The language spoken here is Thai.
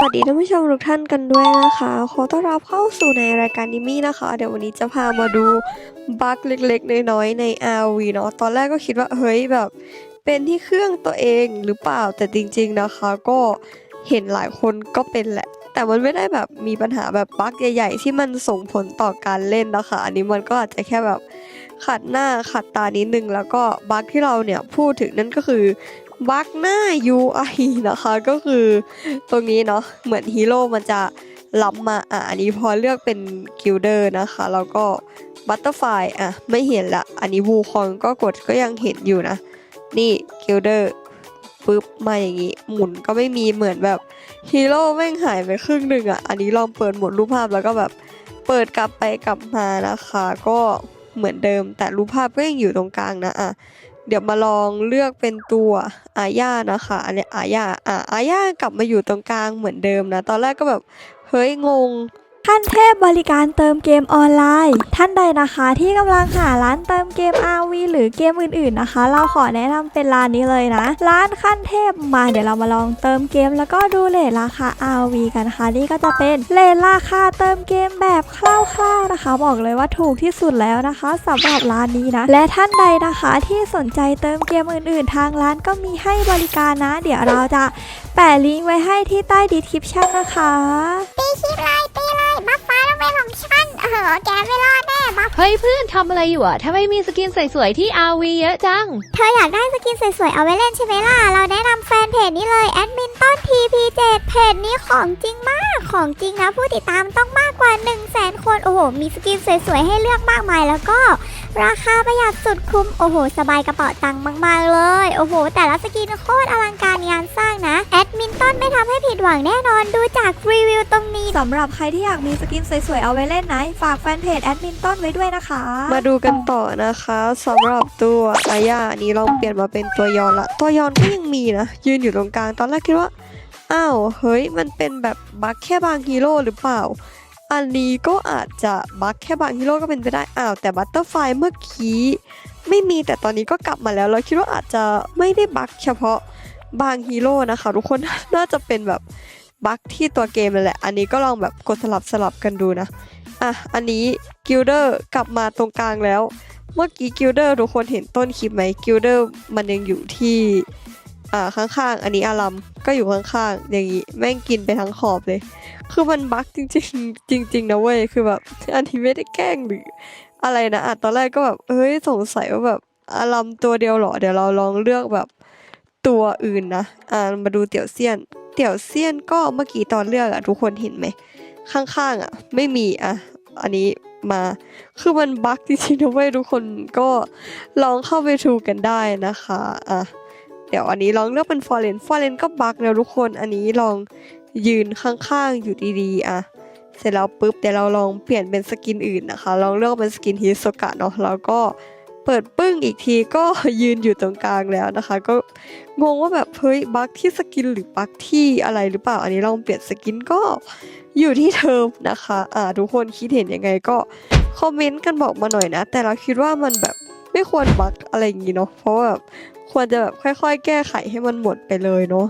สวัสดีท่านผู้ชมทุกท่านกันด้วยนะคะ ขอต้อนรับเข้าสู่ในรายการดิมี่นะคะ เดี๋ยววันนี้จะพามาดูบั๊กเล็กๆ น้อยๆใน RV เนาะตอนแรกก็คิดว่าเฮ้ยแบบเป็นที่เครื่องตัวเองหรือเปล่าแต่จริง ๆนะคะ ก็เห็นหลายคนก็เป็นแหละ แต่มันไม่ได้แบบมีปัญหาแบบบั๊กใหญ่ ๆ ที่มันส่งผลต่อการเล่นนะคะ อันนี้มันก็อาจจะแค่แบบ ขัดหน้าขัดตานิดนึง แล้วก็บั๊กที่เราเนี่ยพูดถึงนั่นก็คือบั๊กหน้า UI นะคะก็คือตรงนี้เนาะเหมือนฮีโร่มันจะล้ำมาอะอันนี้พอเลือกเป็นกิลเดอร์นะคะแล้วก็บัตเตอร์ไฟอะไม่เห็นละ อันนี้วูคองก็กดก็ยังเห็นอยู่นะ นี่กิลเดอร์ปุ๊บมาอย่างงี้ หมุนก็ไม่มีเหมือนแบบฮีโร่แม่งหายไปครึ่งหนึ่งอะ อันนี้ลองเปิดหมดรูปภาพแล้วก็แบบเปิดกลับไปกลับมานะคะ ก็ เหมือนเดิม แต่รูปภาพก็ยังอยู่ตรงกลางนะอะเดี๋ยวมาลองเลือกเป็นตัวอาญานะคะอันนี้อาญาอะอาญากลับมาอยู่ตรงกลางเหมือนเดิมนะ ตอนแรกก็แบบเฮ้ยงง ขั้นเทพบริการเติมเกมออนไลน์ ท่านใดนะคะที่กำลังหาร้านเติมเกม RV หรือเกมอื่นๆนะคะ เราขอแนะนำเป็นร้านนี้เลยนะ ร้านขั้นเทพมาเดี๋ยวเรามาลองเติมเกม แล้วก็ดูเลทราคา RV กันนะคะนี่ก็จะเป็นเลทราคาเติมเกมแบบคร่าวๆนะคะ บอกเลยว่าถูกที่สุดแล้วนะคะสำหรับร้านนี้นะ และท่านใดนะคะที่สนใจเติมเกมอื่นๆ ทางร้านก็มีให้บริการนะ เดี๋ยวเราจะแปะลิงก์ไว้ให้ที่ใต้ดีคริปชั่นนะคะตีคลิปเลยตี ฉันเออแกไม่รอดแน่บัฟเฮ้ยเพื่อนทำอะไรอยู่อะทำไมมีสกินสวยๆที่ RV เยอะจัง เธออยากได้สกินสวยๆเอาไว้เล่นใช่ไหมล่ะ เราแนะนำแฟนเพจนี้เลยแอดมินต้น TP7 เพจนี้ของจริงมาก ของจริงนะผู้ติดตามต้องมากกว่า 1 0 0 0 0แสนคน โอ้โห มีสกินสวยๆให้เลือกมากมายแล้วก็ ราคาประหยัดสุดคุ้ม โอ้โห สบายกระเป๋าตังค์มาก ๆ เลย โอ้โห แต่ละสกินโคตรอลังการงานสร้างนะ แอดมินต้นไม่ทำให้ผิดหวังแน่นอนดูจากรีวิวตรงนี้สำหรับใครที่อยากมีสกินสวย ๆ เอาไว้เล่นนะ ฝากแฟนเพจแอดมินต้นไว้ด้วยนะคะ มาดูกันต่อนะคะสำหรับตัวอาญาอันนี้ลองเปลี่ยนมาเป็นตัวยอนละ ตัวยอนก็ยังมีนะ ยืนอยู่ตรงกลางตอนแรกคิดว่าอ้าวเฮ้ยมันเป็นแบบบั๊กแค่บางฮีโร่หรือเปล่า อันนี้ก็อาจจะบั๊กแค่บางฮีโร่ก็เป็นไปได้อ้าวแต่บัตเตอร์ไฟเมื่อกี้ไม่มีแต่ตอนนี้ก็กลับมาแล้ว เราคิดว่าอาจจะไม่ได้บั๊กเฉพาะบางฮีโร่นะคะ ทุกคนน่าจะเป็นแบบบั๊กที่ตัวเกมนั่นแหละ อันนี้ก็ลองแบบกดสลับสลับกันดูนะอะอันนี้กิลเดอร์กลับมาตรงกลางแล้ว เมื่อกี้กิลเดอร์ทุกคนเห็นต้นคลิปไหมกิลเดอร์มันยังอยู่ที่ อ่าข้างๆ อันนี้อารัมก็อยู่ข้างๆ อย่างนี้แม่งกินไปทั้งขอบเลย คือมันบั๊กจริง ๆ จริง ๆนะเว้ยคือแบบอันนี้ไม่ได้แกล้งหรืออะไรนะอะตอนแรกก็แบบเฮ้ยสงสัยว่าแบบอารัมตัวเดียวเหรอเดี๋ยวเราลองเลือกแบบตัวอื่นนะอ่ามาดูเตี่ยวเซียน เตี่ยวเซียนก็เมื่อกี้ตอนเลือกอะทุกคนเห็นไหมข้างๆอะไม่มีอะอันนี้มาคือมันบั๊กจริงๆนะเว้ยทุกคนก็ลองเข้าไปดูกันได้นะคะอะ เดี๋ยวอันนี้ลองเลือกเป็นฟอร์เรนฟอร์เรนก็บักแล้วทุกคนอันนี้ลองยืนข้างๆอยู่ดีๆอะเสร็จแล้วปุ๊บเดี๋ยวเราลองเปลี่ยนเป็นสกินอื่นนะคะ ลองเลือกเป็นสกินฮิโซกะเนาะแล้วก็เปิดปึ้งอีกทีก็ยืนอยู่ตรงกลางแล้วนะคะ ก็งงว่าแบบเฮ้ยบั๊กที่สกินหรือบั๊กที่อะไรหรือเปล่า อันนี้ลองเปลี่ยนสกินก็อยู่ที่เทอมนะคะ อ่าทุกคนคิดเห็นยังไงก็คอมเมนต์กันบอกมาหน่อยนะ แต่เราคิดว่ามันแบบ ไม่ควรบักอะไรอย่างงี้เนาะเพราะว่าแบบควรจะแบบค่อย ๆ แก้ไขให้มันหมดไปเลยเนาะ